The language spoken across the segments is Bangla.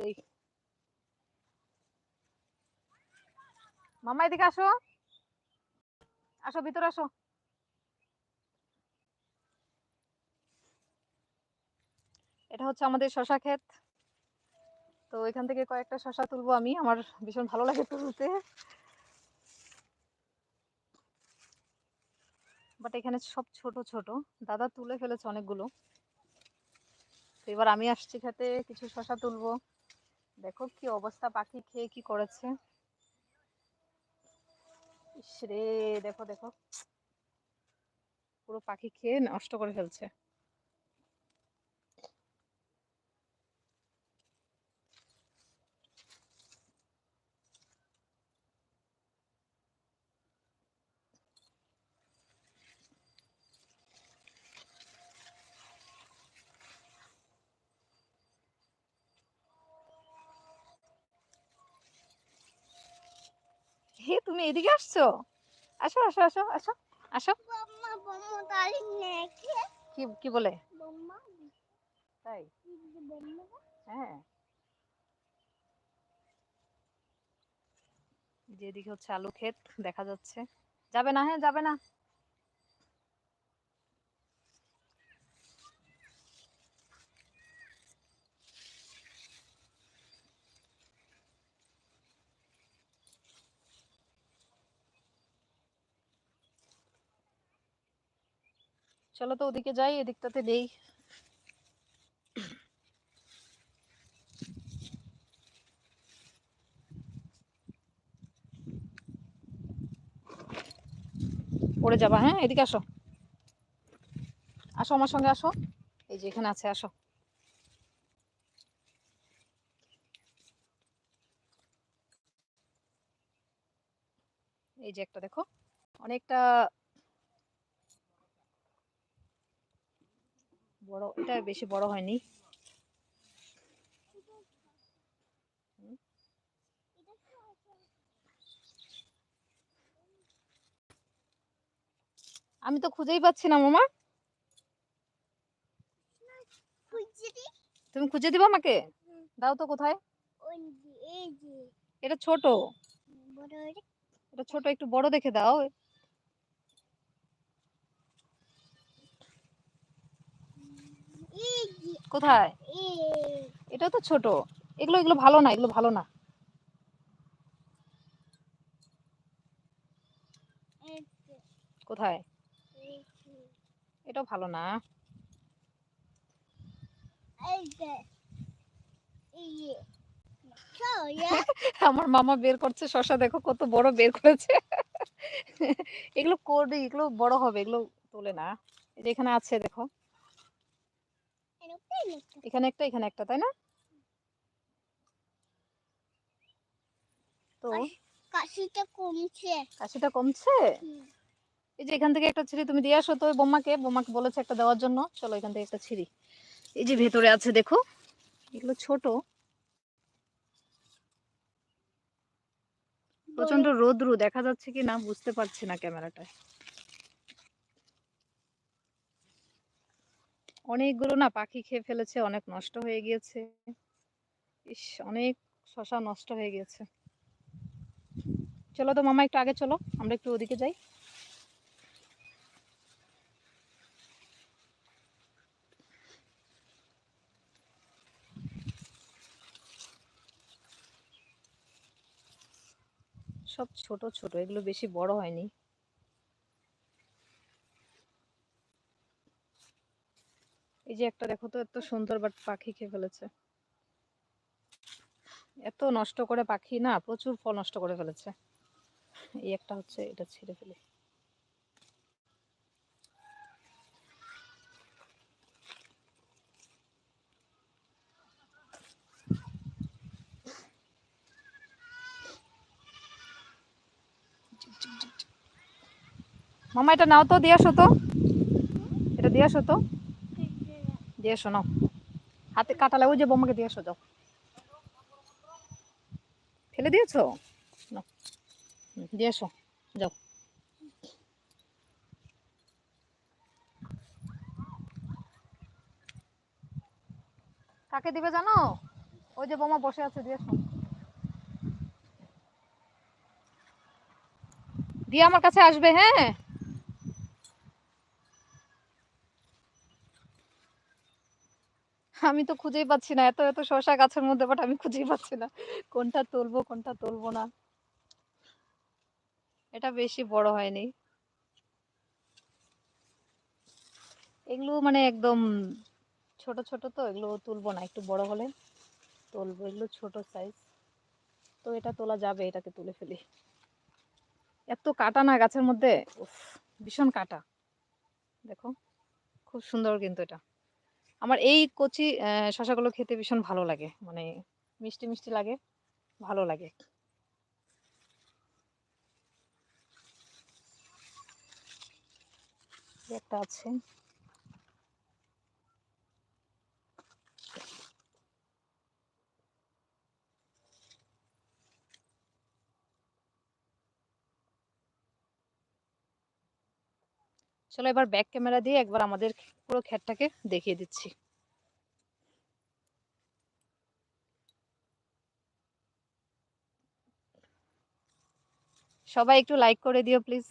দেই মামা, এদিকে আসো। আসো, ভিতরে আসো। এটা হচ্ছে আমাদের শশা ক্ষেত। তো এখান থেকে কয়েকটা শশা তুলবো আমি। আমার ভীষণ ভালো লাগে তুলতে। বাট এখানে সব ছোট ছোট। দাদা তুলে ফেলেছে অনেকগুলো। তো এবার আমি আসছি খেতে। কিছু শশা তুলবো। দেখো কি অবস্থা পাখি খেয়ে কি করেছে। রে, দেখো দেখো। পুরো পাখি খেয়ে নষ্ট করে ফেলছে। তুমি এদিকে আসছো? আসো আসো আসো আসো আসো। কি বলে? তাই? হ্যাঁ। যেদিকে হচ্ছে আলু ক্ষেত দেখা যাচ্ছে। যাবে না হ্যাঁ যাবে না। চলো তো ওদিকে যাই, এদিকটাতে দেই পড়ে যাবা হ্যাঁ? এদিকে আসো। আসো আমার সঙ্গে, আসো। এই যে এখানে আছে, আসো। এই যে একটা দেখো, অনেকটা বড়, এটা বেশি বড় হয়নি। আমি তো খুঁজেই পাচ্ছি না, মামা। তুমি খুঁজে দিবা আমাকে? দাও তো কোথায়? এটা ছোট। এটা ছোট, একটু বড় দেখে দাও এই যে কোথায়? এটাও তো ছোট। এগুলো এগুলো ভালো না, এগুলো ভালো না। কোথায়? এটাও ভালো না। আমার মামা বের করছে, শশা দেখো কত বড় বের করেছে। এগুলো করবে, এগুলো বড় হবে, এগুলো তোলে না। এখানে আছে, দেখো। এখানে একটা এখানে একটা তাই না? তো কাশিটা কমছে। কাশিটা কমছে? এই যে এখান থেকে একটা ছিঁড়ি তুমি দিয়ে আসো তো ওই বোম্মাকে। বোম্মাকে বলেছে একটা দেওয়ার জন্য। চলো এখান থেকে একটা ছিঁড়ি। এই যে ভেতরে আছে দেখো। এগুলো ছোট। প্রচণ্ড রোদ্রু দেখা যাচ্ছে কি না বুঝতে পারছি না ক্যামেরাটায়। অনেকগুলো না পাখি খেয়ে ফেলেছে, অনেক নষ্ট হয়ে গিয়েছে। ইস, অনেক শশা নষ্ট হয়ে গিয়েছে। চলো তো মামা, একটু আগে চলো, আমরা একটু ওদিকে যাই। সব ছোট ছোট, এগুলো বেশি বড় হয়নি। এই যে একটা দেখো তো, এত সুন্দর বাট পাখি খেয়ে ফেলেছে। এত নষ্ট করে পাখি না, প্রচুর ফল নষ্ট করে ফেলেছে। এই একটা হচ্ছে, এটা ছিঁড়ে ফেলে। মামা, এটা নাও তো, দিয়ে আসো তো। এটা দিয়ে আসো তো। দিয়ে আসো নাও। হাতে কাটালে ওই যে বোমাকে দিয়ে আসো যাও। ফেলে দিয়েছ? দিয়ে আসো যাও। কাকে দিবে জানো? ওই যে বোমা বসে আছে, দিয়ে আসো। দিয়ে আমার কাছে আসবে হ্যাঁ? আমি তো খুঁজেই পাচ্ছি না। এত এত শসা গাছের মধ্যে বাট আমি খুঁজেই পাচ্ছি না। কোনটা তুলবো কোনটা তুলবো না। এটা বেশি বড় হয়নি। এগুলো মানে একদম ছোট ছোট তো, এগুলো তুলবো না। একটু বড় হলে তুলবো। এগুলো ছোট সাইজ তো এটা তোলা যাবে, এটাকে তুলে ফেলি। এত কাটা না গাছের মধ্যে? ভীষণ কাটা। দেখো, খুব সুন্দর কিন্তু এটা। আমার এই কচি আহ, শসাগুলো খেতে ভীষণ ভালো লাগে। মানে মিষ্টি মিষ্টি লাগে ভালো লাগে। একটা আছে। চলো এবার ব্যাক ক্যামেরা দিয়ে একবার আমাদের পুরো ক্ষেতটাকে দেখিয়ে দিচ্ছি। সবাই একটু লাইক করে দিও প্লিজ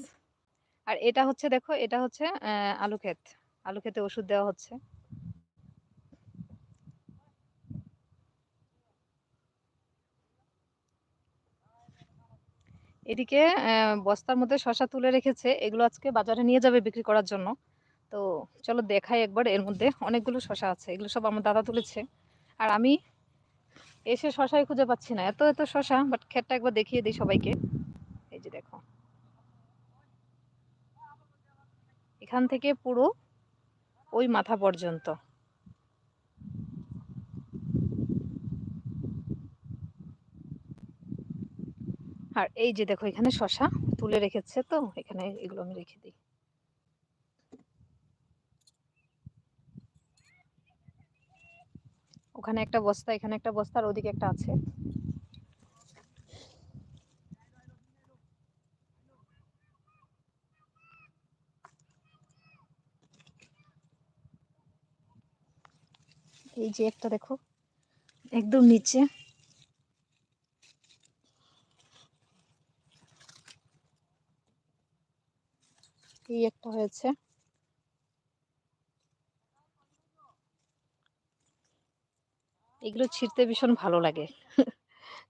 আর এটা হচ্ছে দেখো, এটা হচ্ছে আলু ক্ষেত। আলু ক্ষেতে ওষুধ দেওয়া হচ্ছে। এদিকে বস্তার মধ্যে শসা তুলে রেখেছে। এগুলো আজকে বাজারে নিয়ে যাবে বিক্রি করার জন্য। তো চলো দেখাই একবার, এর মধ্যে অনেকগুলো শশা আছে, এগুলো সব আমার দাদা তুলেছে। আর আমি এসে শশাই খুঁজে পাচ্ছি না। এত এত শশা বাট ক্ষেতটা একবার দেখিয়ে দিই সবাইকে। এই যে দেখো। এখান থেকে পুরো ওই মাথা পর্যন্ত। আর এই যে দেখো, এখানে শশা তুলে রেখেছে তো, এখানে এগুলো আমি রেখে দিই। ওখানে একটা বস্তা, এখানে একটা বস্তা আর ওদিকে একটা আছে। এই যে একটা দেখো, একদম নিচে। এই একটা হয়েছে। এগুলো ছিঁড়তে ভীষণ ভালো লাগে।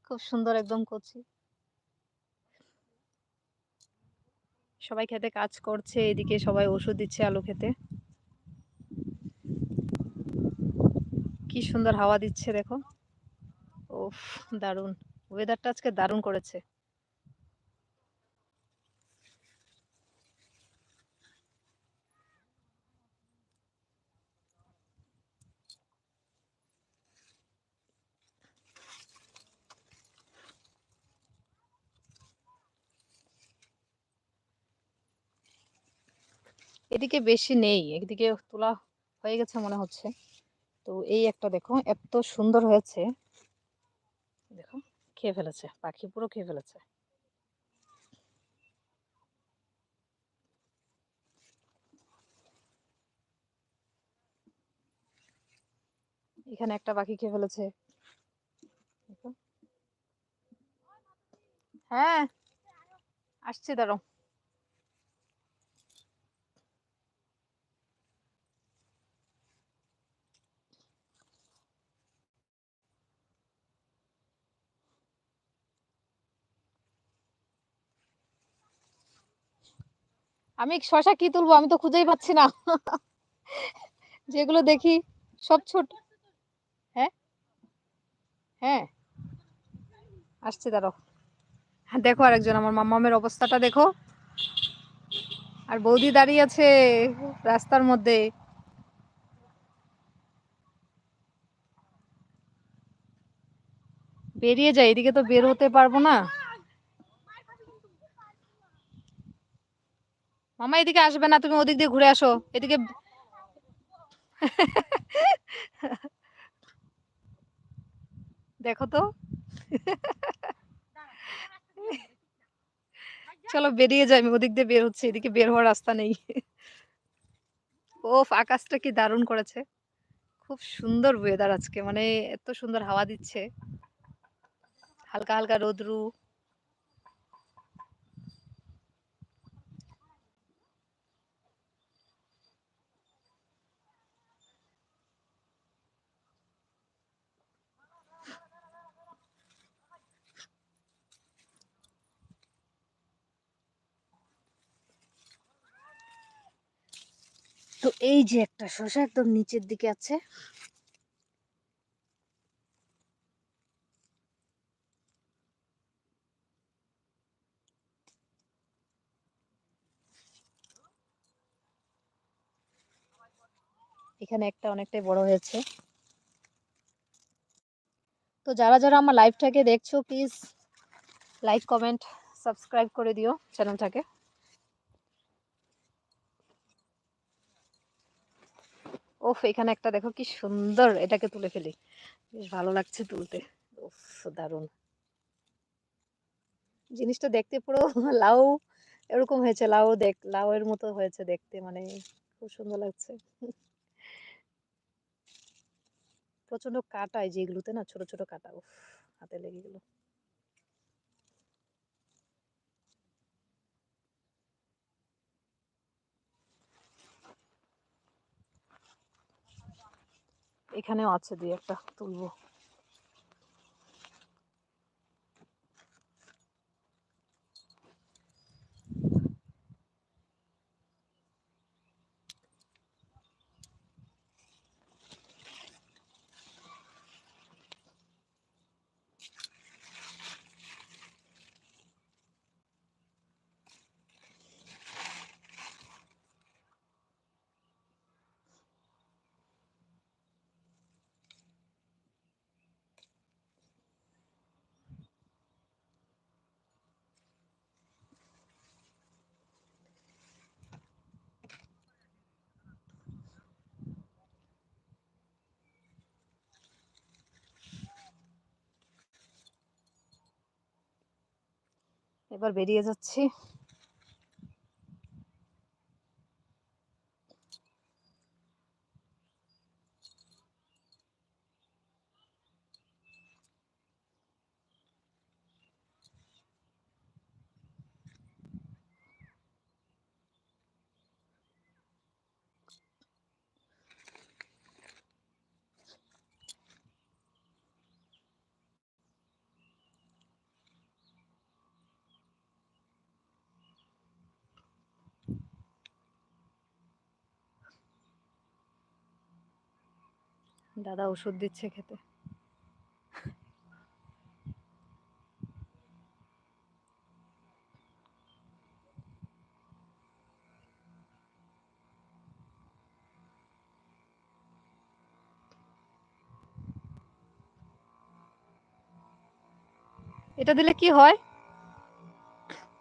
খুব সুন্দর একদম করছি সবাই খেতে কাজ করছে এদিকে সবাই ওষুধ দিচ্ছে আলু খেতে। কি সুন্দর হাওয়া দিচ্ছে দেখো। ও দারুণ। ওয়েদারটা আজকে দারুণ করেছে। এদিকে বেশি নেই, এদিকে তোলা হয়ে গেছে মনে হচ্ছে। তো এই একটা দেখো, এত সুন্দর হয়েছে। দেখো, খেয়ে ফেলেছে, পাখি পুরো খেয়ে ফেলেছে। এখানে একটা পাখি খেয়ে ফেলেছে। হ্যাঁ আসছে, দাঁড়াও। আমি শশা কি তুলবো? আমি তো খুঁজেই পাচ্ছি না। যেগুলো দেখি সব ছোট। হ্যাঁ? হ্যাঁ। আসছে, দাঁড়াও। হ্যাঁ দেখো আরেকজন, আমার মাম্মামের অবস্থাটা দেখো। আর বৌদি দাঁড়িয়ে আছে রাস্তার মধ্যে। বেরিয়ে যায়, এদিকে তো বের হতে পারব না। মামা এদিকে আসবে না, তুমি ওদিক দিয়ে ঘুরে আসো। এদিকে দেখো তো। চলো বেরিয়ে যাই, আমি ওদিক দিয়ে বের হচ্ছে, এদিকে বের হওয়ার রাস্তা নেই। ওফ, আকাশটা কি দারুণ করেছে। খুব সুন্দর ওয়েদার আজকে মানে এত সুন্দর হাওয়া দিচ্ছে। হালকা হালকা রোদ্রু। তো এই যে একটা শসা একদম নিচের দিকে আছে। এখানে একটা অনেকটাই বড় হয়েছে। তো যারা যারা আমার লাইভটাকে দেখছ প্লিজ লাইক কমেন্ট সাবস্ক্রাইব করে দিও চ্যানেলটাকে ওফ, এখানে একটা দেখো কি সুন্দর এটাকে তুলে ফেলি। বেশ ভালো লাগছে তুলতে। উফ দারুণ। জিনিসটা দেখতে পুরো লাউ, এরকম হয়েছে, লাউ দেখ লাউ এর মতো হয়েছে দেখতে মানে খুব সুন্দর লাগছে। প্রচণ্ড কাটা যেগুলোতে না, ছোট ছোট কাটা উফ হাতে লেগে গেল। এখানেও আছে দুই একটা তুলবো। এবার বেরিয়ে যাচ্ছি। দাদা ওষুধ দিচ্ছে খেতে। এটা দিলে কি হয়?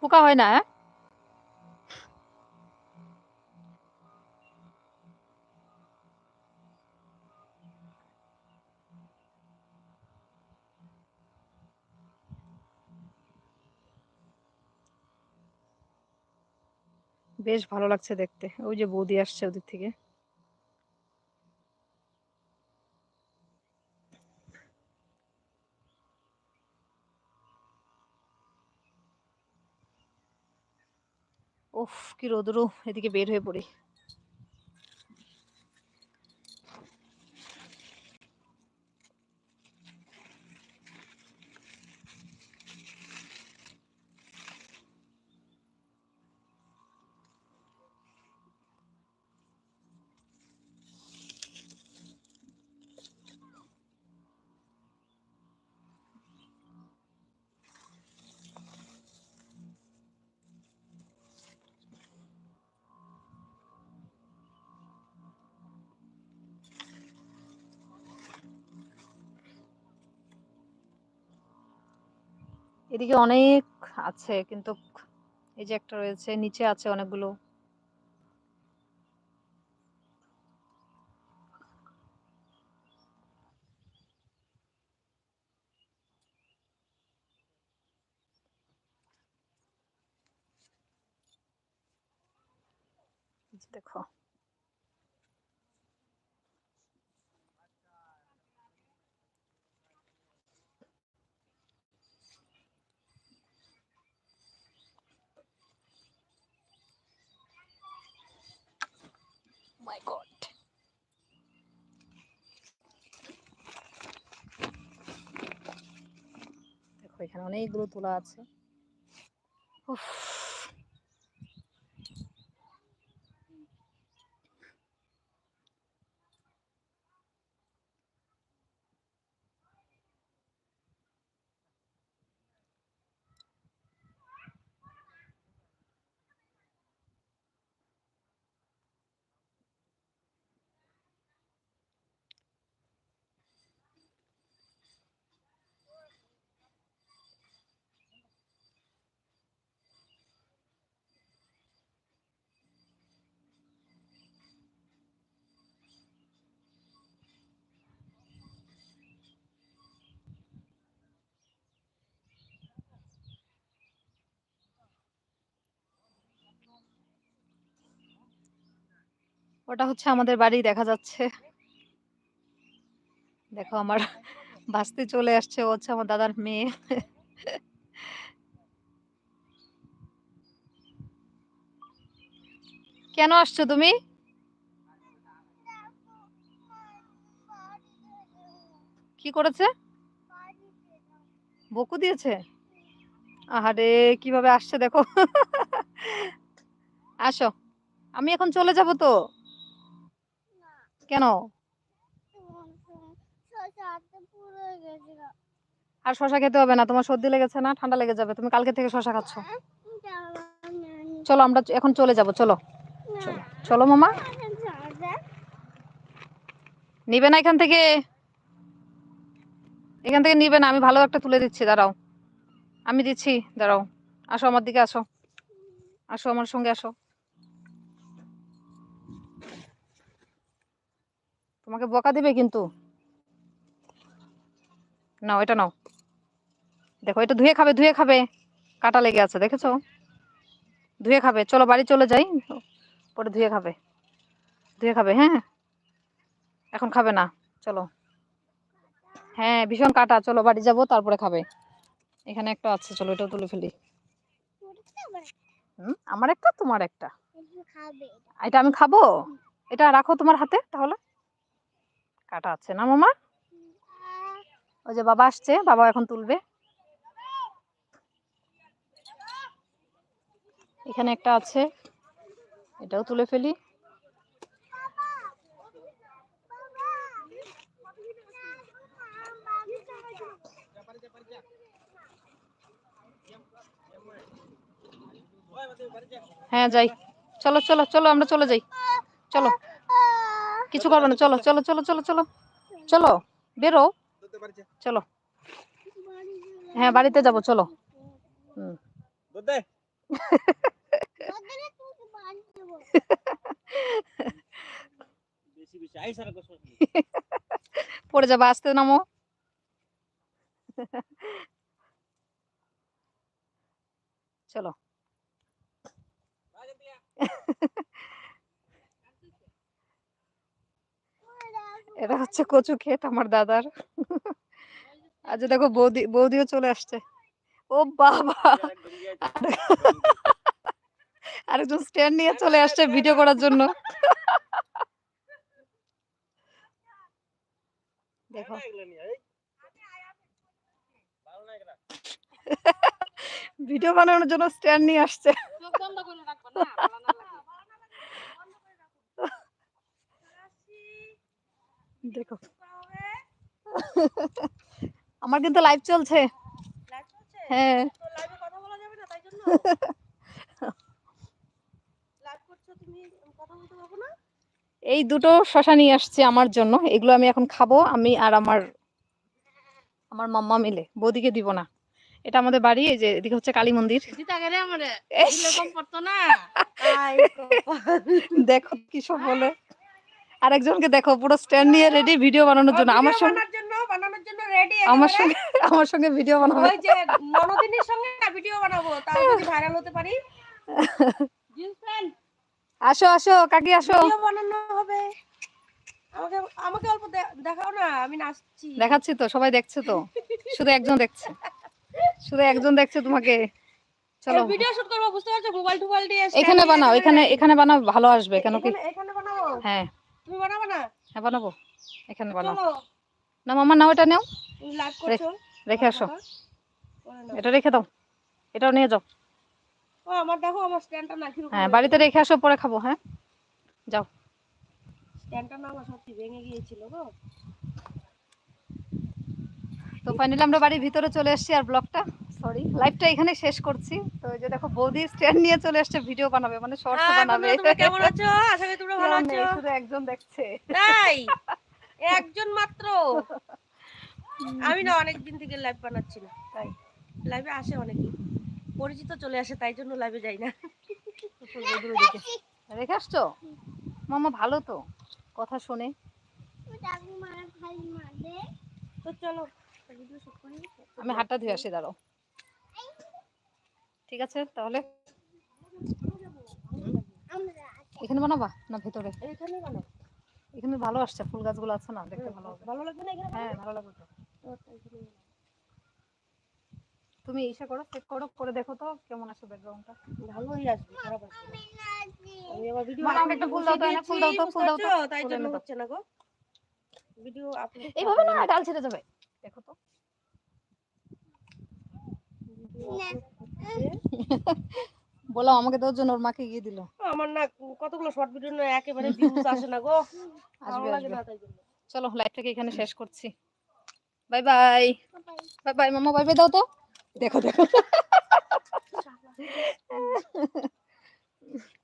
পোকা হয় না হ্যাঁ? বেশ ভালো লাগছে দেখতে। ওই যে বৌদি আসছে ওদের থেকে। ওফ কি রোদ্রু এদিকে বের হয়ে পড়ি। এদিকে অনেক আছে কিন্তু এই যে একটা রয়েছে নিচে আছে অনেকগুলো। দেখো। মাই গড দেখো এখানে অনেকগুলো তোলা আছে। উফ। ওটা হচ্ছে আমাদের বাড়ি দেখা যাচ্ছে। দেখো আমার বাস্তি চলে আসছে, ও হচ্ছে আমার দাদার মেয়ে। কেন আসছো তুমি? কি করেছে? বকু দিয়েছে? আহারে, কীভাবে আসছে দেখো। আসো, আমি এখন চলে যাব তো। কেন? আর শশা খেতে হবে না, তোমার সর্দি লেগেছে না, ঠান্ডা লেগে যাবে, তুমি কালকে থেকে শশা খাচ্ছ। চলো আমরা এখন চলে যাব, চলো। চলো মামা। নিবে না এখান থেকে। এখান থেকে নিবে না, আমি ভালো একটা তুলে দিচ্ছি, দাঁড়াও। আমি দিচ্ছি, দাঁড়াও। আসো আমার দিকে আসো। আসো আমার সঙ্গে আসো। তোমাকে বকা দিবে কিন্তু। নাও এটা নাও। দেখো এটা ধুয়ে খাবে ধুয়ে খাবে। কাটা লেগে আছে দেখেছ? ধুয়ে খাবে। চলো বাড়ি চলে যাই। পরে ধুয়ে খাবে। ধুয়ে খাবে হ্যাঁ? এখন খাবে না। চলো। হ্যাঁ ভীষণ কাটা। চলো বাড়ি যাব তারপরে খাবে। এখানে একটা আছে চলো এটাও তুলে ফেলি। হুম? আমার একটা তোমার একটা? এটা আমি খাব? এটা রাখো তোমার হাতে তাহলে। কাটা আছে না, মামা? ওই যে বাবা আসছে, বাবা এখন তুলবে। এখানে একটা আছে, এটাও তুলে ফেলি। হ্যাঁ যাই। চলো চলো চলো, আমরা চলে যাই। চলো। কিছু করবে না চলো চলো চলো চলো চলো চলো বেরো। চলো। হ্যাঁ বাড়িতে যাব চলো। হুম। পড়ে যাবে আসতে নামো। চলো। এটা হচ্ছে কচু ক্ষেত আমার দাদার। আজ দেখো বৌদি, বৌদিও চলে আসছে। ও বাবা! আরেকজন স্ট্যান্ড নিয়ে চলে আসছে ভিডিও করার জন্য। দেখো। ভিডিও বানানোর জন্য স্ট্যান্ড নিয়ে আসছে। দেখো। আমার কিন্তু লাইভ চলছে। হ্যাঁ। এই দুটো শশা নিয়ে আসছে আমার জন্য। এগুলো আমি এখন খাব আমি আর আমার আমার মাম্মা মিলে। বৌদিকে দিব না। এটা আমাদের বাড়ি এই যে এদিকে হচ্ছে কালী মন্দির। দেখো কি সব বলে। আর একজনকে দেখো পুরো স্ট্যান্ড নিয়ে রেডি ভিডিও বানানোর জন্য। আমার সঙ্গে বানানোর জন্য রেডি আমার সঙ্গে আমার সঙ্গে ভিডিও বানাবে। ওই যে ননদিনীর সঙ্গে ভিডিও বানাবো তাও যদি ভাইরাল হতে পারি। আসো আসো কাকি আসো। ভিডিও বানানো হবে। আমাকে আমাকে অল্প দে- দেখাও না আমি নাচছি। দেখাচ্ছি তো সবাই দেখছে তো। শুধু একজন দেখছে। শুধু একজন দেখছে তোমাকে। চলো। ভিডিও শুট করব বুঝতে পারছ? মোবাইল টোবাইল দিয়ে এখানে বানাও এখানে এখানে বানাও ভালো আসবে কেন কি? এখানে- হ্যাঁ। তুমি বানাবো না? হ্যাঁ বানাবো। এখানে বানাও। না মামা নাও এটা নাও। তুমি লাইভ করছ। রেখে আসো। এটা রেখে দাও। এটাও নিয়ে যাও। ও আমার দেখো আমার স্ট্যান্ডটা না হ্যাঁ বাড়িতে রেখে আসো পরে খাব হ্যাঁ? যাও। স্ট্যান্ডটা না আমার সত্যি ভেঙে গিয়েছিল গো। তো ফাইনালি আমরা বাড়ির ভিতরে চলে এসেছি আর ব্লগটা সরি লাইভটা এখানে শেষ করছি। তো এই যে দেখো বৌদি স্ট্যান্ড নিয়ে চলে এসেছে ভিডিও বানাবে মানে শর্টস হ্যাঁ, বানাবে। কেমন আছো? আশা করি তোমরা ভালো আছো। শুধু একজন দেখছে। তাই? একজন মাত্র? আমি না অনেক দিন থেকে লাইভ বানাচ্ছি না। তাই। লাইভে আসে অনেকেই পরিচিত চলে আসে তাই জন্য লাইভে যাই না। রেখে আসছো? মামা ভালো তো কথা শুনে। তো চলো আমি হাতটা ধুয়ে আসি দাঁড়াও ঠিক আছে তাহলে এখানে বানাবা না ভেতরে এখানে বানাও এখানে ভালো আসছে ফুল গাছগুলো আছে না দেখতে ভালো হবে ভালো লাগবে না এখানে হ্যাঁ ভালো লাগবে তো। তুমি ইসে করো চেক করো করে দেখো তো কেমন আসে ব্যাকগ্রাউন্ডটা ভালোই আসবে খারাপ আসবে। আমি আবার ভিডিও মা, আমাকে একটা ফুল দাও তো, ফুল দাও তো, ফুল দাও তো। তাই জন্য। হচ্ছে না গো ভিডিও আপলোড এইভাবে না ডাল ছেড়ে যাবে দেখো তো। বলো আমাকে দেওয়ার জন্য ওর মাকে গিয়ে দিল। আমার না কতগুলো শর্ট ভিডিও না একেবারে ভিউজ আসে না গো। আসবে আসবে। চলো লাইভটাকে এখানে শেষ করছি। বাই বাই বাই বাই মামা বাই বাই দাও তো। দেখো দেখো।